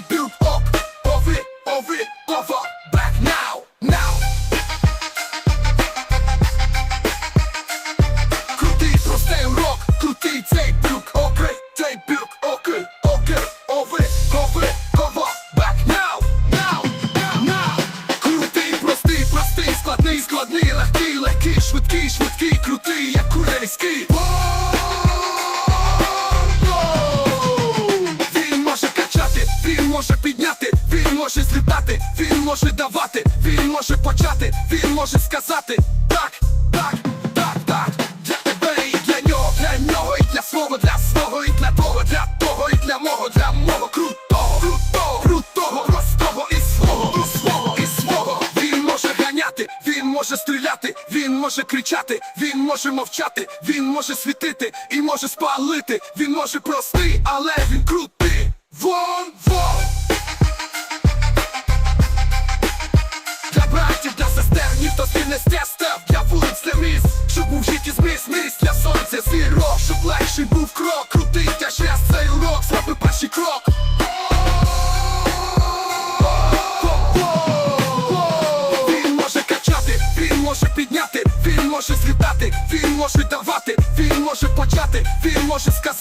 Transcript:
Ок Ови, ови, ова Back now, now. Крутий простий урок, крутий цей брюк, окей, цей брюк, окей, окей, ови, ови, ова, back now, now, now, now Крутий, простий, простий, складний, складний, легкий, легкий, швидкий, швидкий, крутий, як корейський може злітати, він може давати, він може почати, він може сказати так, так, так, так, для тебе і для нього, для нього і для свого, для свого, і для того, для того, і для мого, для мого крутого, крутого, крутого, простого і свого, і свого, і свого. Він може ганяти, він може стріляти, він може кричати, він може мовчати, він може світити і може спалити. Він може простий, але він крутий. Ніхто з не став Для вулиць, для міст, щоб був житті зміст міст для сонця зірок, щоб легший був крок. Крутий тяже цей урок, зроби перший крок. Він може качати, він може підняти, він може злітати, він може давати, він може почати, він може сказати